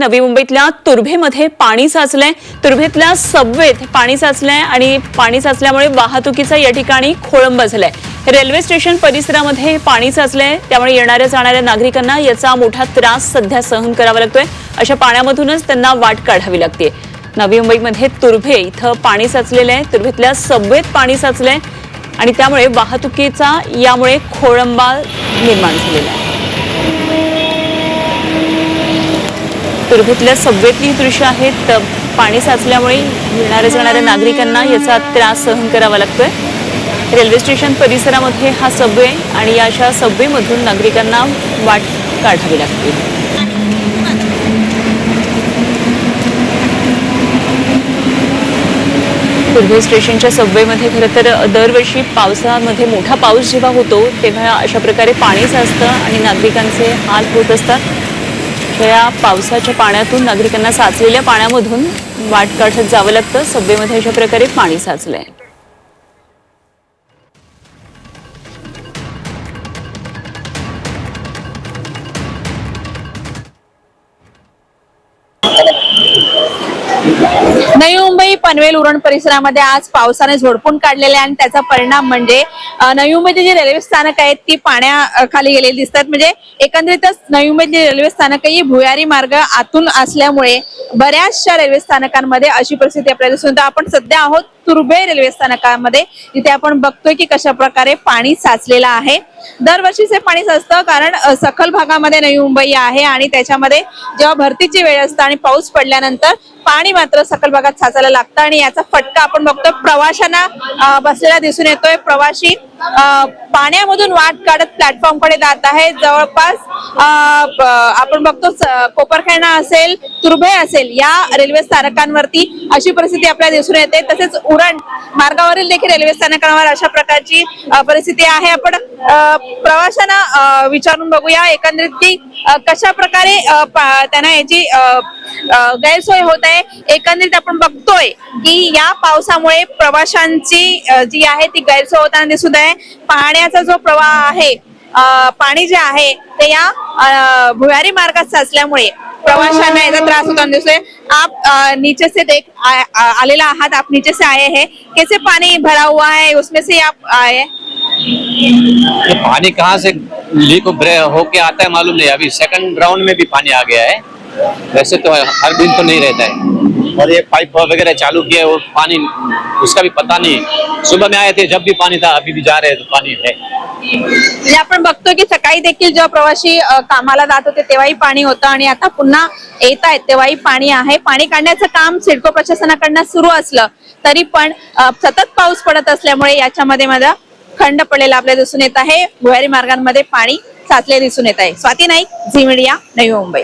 नवी मुंबईतल्या तुर्भेमध्ये पाणी साचलंय. तुर्भेतल्या सबवेत पाणी साचलंय आणि पाणी साचल्यामुळे वाहतुकीचा या ठिकाणी खोळंबा झालाय. रेल्वे स्टेशन परिसरामध्ये पाणी साचलंय. त्यामुळे येणाऱ्या जाणाऱ्या नागरिकांना याचा मोठा त्रास सध्या सहन करावा लागतोय. अशा पाण्यामधूनच त्यांना वाट काढावी लागते. नवी मुंबईमध्ये तुर्भे इथं पाणी साचलेलं आहे. तुर्भेतल्या सबवेत पाणी साचलंय आणि त्यामुळे वाहतुकीचा यामुळे खोळंबा निर्माण झालेला आहे. तुर्भेतल्या सबवेतली दृश्य आहेत पाणी साचल्यामुळे येणाऱ्या जाणाऱ्या नागरिकांना याचा त्रास सहन करावा लागतोय. रेल्वे स्टेशन परिसरामध्ये हा सबवे आणि या अशा सबवेमधून नागरिकांना वाट काढावी लागते. तुर्भे स्टेशनच्या सबवेमध्ये खरं तर दरवर्षी पावसामध्ये मोठा पाऊस जेव्हा होतो तेव्हा अशा प्रकारे पाणी साचतं आणि नागरिकांचे हाल होत असतात. सध्या पावसाच्या पाण्यातून नागरिकांना साचलेल्या पाण्यामधून वाट काढत जावं लागतं. सबवेमध्ये अशा प्रकारे पाणी साचलंय. नाही हो, मुंबई पनवेल उरण परिसरामध्ये आज पावसाने झोडपून काढलेले आहे आणि त्याचा परिणाम म्हणजे नवी मुंबईची जी रेल्वे स्थानक आहेत ती पाण्याखाली गेलेली दिसतात. म्हणजे एकंदरीतच नवी मुंबईची रेल्वे स्थानक ही भुयारी मार्ग आतून असल्यामुळे बऱ्याचशा रेल्वे स्थानकांमध्ये अशी परिस्थिती आपल्याला दिसून आपण सध्या आहोत तुर्भे रेल्वे स्थानकामध्ये. इथे आपण बघतोय की कशा प्रकारे पाणी साचलेलं आहे. दरवर्षीच हे पाणी साचतं कारण सखल भागामध्ये नवी मुंबई आहे आणि त्याच्यामध्ये जेव्हा भरतीची वेळ असते आणि पाऊस पडल्यानंतर पाणी मात्र सकल भागात साचायला लागतं आणि याचा फटका आपण बघतो प्रवाशांना बसलेला दिसून येतोय. प्रवाशी पाण्यामधून वाट काढत प्लॅटफॉर्मकडे जात आहे जवळपास आपण बघतो कोपरखेणा असेल तुर्भे असेल या रेल्वे स्थानकांवरती अशी परिस्थिती आपल्याला दिसून येते. तसेच उरण मार्गावरील देखील रेल्वे स्थानकांवर अशा प्रकारची परिस्थिती आहे. आपण प्रवाशांना विचारून बघूया एकंदरीत की कशा प्रकारे पा- त्यांना याची गैरसोय होत आहे. एकंदरीत आपण बघतोय की या पावसामुळे प्रवाशांची जी आहे ती गैरसोय होताना दिसत आहे. पाण्याचा जो प्रवाह आहे पाणी जे आहे ते या भुयारी मार्गात साचल्यामुळे प्रवाशांना याचा त्रास होताना दिसतोय आप नीचे से देख आलेला आहात. आप नीचे से आए हैं. कैसे पानी भरा हुआ है? उसमें से आप आए. हैं? ये पानी कहाँ से लीक हो, होके आता है मालूम नहीं। अभी सेकंड राउंड में भी पानी आ गया है। वैसे तो हर दिन तो नहीं रहता है। और ये पाइप वगैरह चालू किया है वो पानी उसका भी पता नहीं। सुबह में आए थे जब भी पानी था अभी भी जा रहे हैं तो पानी है। म्हणजे आपण बघतो की सकाळी देखील जेव्हा प्रवासी अ, कामाला जात होते तेव्हाही पाणी होतं आणि आता पुन्हा येत आहेत तेव्हाही पाणी आहे. पाणी काढण्याचं काम सिडको प्रशासनाकडनं सुरू असलं तरी पण अ, सतत पाऊस पडत असल्यामुळे याच्यामध्ये माझा खंड पडलेला आपल्याला दिसून येत आहे. भुयारी मार्गांमध्ये पाणी साचले दिसून येत आहे. Swati Naik Zee media Navi Mumbai.